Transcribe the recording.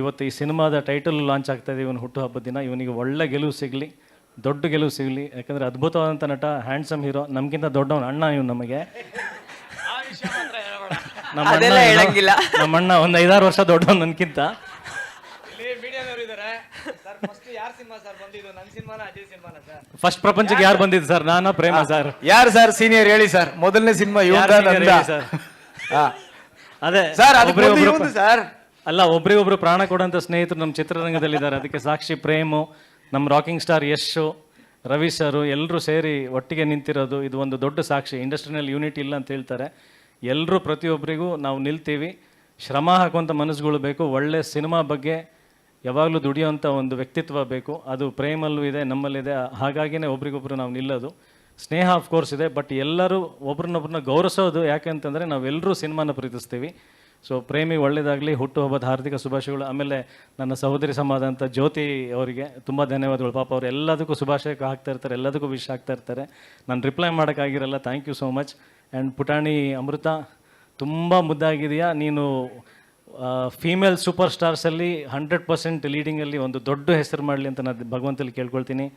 ಇವತ್ತು ಈ ಸಿನಿಮಾದ ಟೈಟಲ್ ಲಾಂಚ್ ಆಗ್ತಾ ಇದೆ ಇವನು ಹುಟ್ಟುಹಬ್ಬದ ದಿನ. ಇವನಿಗೆ ಒಳ್ಳೆ ಗೆಲುವು ಸಿಗಲಿ ದೊಡ್ಡ ಗೆಲುವು ಸಿಗಲಿ. ಯಾಕಂದರೆ ಅದ್ಭುತವಾದಂಥ ನಟ ಹ್ಯಾಂಡ್ಸಮ್ ಹೀರೋ ನಮಗಿಂತ ದೊಡ್ಡವನು ಅಣ್ಣ ಇವನು ನಮಗೆ. ನಮ್ಮ ಹೇಳಂಗಿಲ್ಲ. ನಮ್ಮ ಅಣ್ಣ ಒಂದು ಐದಾರು ವರ್ಷ ದೊಡ್ಡವನು ನನಗಿಂತ ಇಲ್ಲಿ ಮೀಡಿಯಾದವರು ಇದ್ದಾರೆ ಸರ್ ಫಸ್ಟ್ ಯಾರ್ ಸಿನಿಮಾ ಸರ್ ಬಂದಿದ್ದು? ನನ್ನ ಸಿನಿಮಾನ ಅಜಯ್ ಸಿನಿಮಾನ ಸರ್? ಫಸ್ಟ್ ಪ್ರಪಂಚಕ್ಕೆ ಯಾರು ಬಂದಿದ್ದು ಸರ್? ನಾನು ಪ್ರೇಮ ಸರ್. ಯಾರು ಸರ್? ಸೀನಿಯರ್ ಹೇಳಿ ಸರ್. ಮೊದಲನೇ ಸಿನಿಮಾ ಯುವ ಅದೇ ಸರ್ ಅದು ಸರ್. ಅಲ್ಲ, ಒಬ್ರಿಗೊಬ್ರು ಪ್ರಾಣ ಕೊಡೋಂಥ ಸ್ನೇಹಿತರು ನಮ್ಮ ಚಿತ್ರರಂಗದಲ್ಲಿದ್ದಾರೆ. ಅದಕ್ಕೆ ಸಾಕ್ಷಿ ಪ್ರೇಮು, ನಮ್ಮ rocking star Yash, Ravi sir ಎಲ್ಲರೂ ಸೇರಿ ಒಟ್ಟಿಗೆ ನಿಂತಿರೋದು ಇದು ಒಂದು ದೊಡ್ಡ ಸಾಕ್ಷಿ. ಇಂಡಸ್ಟ್ರಿನಲ್ಲಿ ಯೂನಿಟ್ ಇಲ್ಲ ಅಂತ ಹೇಳ್ತಾರೆ. ಎಲ್ಲರೂ ಪ್ರತಿಯೊಬ್ಬರಿಗೂ ನಾವು ನಿಲ್ತೀವಿ. ಶ್ರಮ ಹಾಕುವಂಥ ಮನಸ್ಸುಗಳು ಬೇಕು. ಒಳ್ಳೆ ಸಿನಿಮಾ ಬಗ್ಗೆ ಯಾವಾಗಲೂ ದುಡಿಯುವಂಥ ಒಂದು ವ್ಯಕ್ತಿತ್ವ ಬೇಕು. ಅದು ಪ್ರೇಮಲ್ಲೂ ಇದೆ, ನಮ್ಮಲ್ಲಿದೆ. ಹಾಗಾಗಿನೇ ಒಬ್ರಿಗೊಬ್ರು ನಾವು ನಿಲ್ಲೋದು. ಸ್ನೇಹ ಆಫ್ ಕೋರ್ಸ್ ಇದೆ ಬಟ್ ಎಲ್ಲರೂ ಒಬ್ರನ್ನೊಬ್ರನ್ನ ಗೌರವಿಸೋದು ಯಾಕೆ ಅಂತಂದರೆ ನಾವೆಲ್ಲರೂ ಸಿನಿಮಾನ ಪ್ರೀತಿಸ್ತೀವಿ. ಸೊ ಪ್ರೇಮಿ ಒಳ್ಳೇದಾಗಲಿ, ಹುಟ್ಟುಹಬ್ಬದ ಹಾರ್ದಿಕ ಶುಭಾಶಯಗಳು. ಆಮೇಲೆ ನನ್ನ ಸಹೋದರಿ ಸಮಾದಂಥ ಜ್ಯೋತಿ ಅವರಿಗೆ ತುಂಬ ಧನ್ಯವಾದಗಳು. ಪಾಪ ಅವರು ಎಲ್ಲದಕ್ಕೂ ಶುಭಾಶಯ ಹಾಕ್ತಾ ಇರ್ತಾರೆ, ಎಲ್ಲದಕ್ಕೂ ವಿಶ್ ಆಗ್ತಾ ಇರ್ತಾರೆ. ನಾನು reply ಮಾಡೋಕ್ಕಾಗಿರಲ್ಲ thank you so much and ಪುಟಾಣಿ ಅಮೃತ, ತುಂಬ ಮುದ್ದಾಗಿದೆಯಾ? ನೀನು ಫೀಮೇಲ್ ಸೂಪರ್ ಸ್ಟಾರ್ಸಲ್ಲಿ ಹಂಡ್ರೆಡ್ ಪರ್ಸೆಂಟ್ ಲೀಡಿಂಗಲ್ಲಿ ಒಂದು ದೊಡ್ಡ ಹೆಸರು ಮಾಡಲಿ ಅಂತ ನಾನು ಭಗವಂತಲ್ಲಿ ಕೇಳ್ಕೊಳ್ತೀನಿ.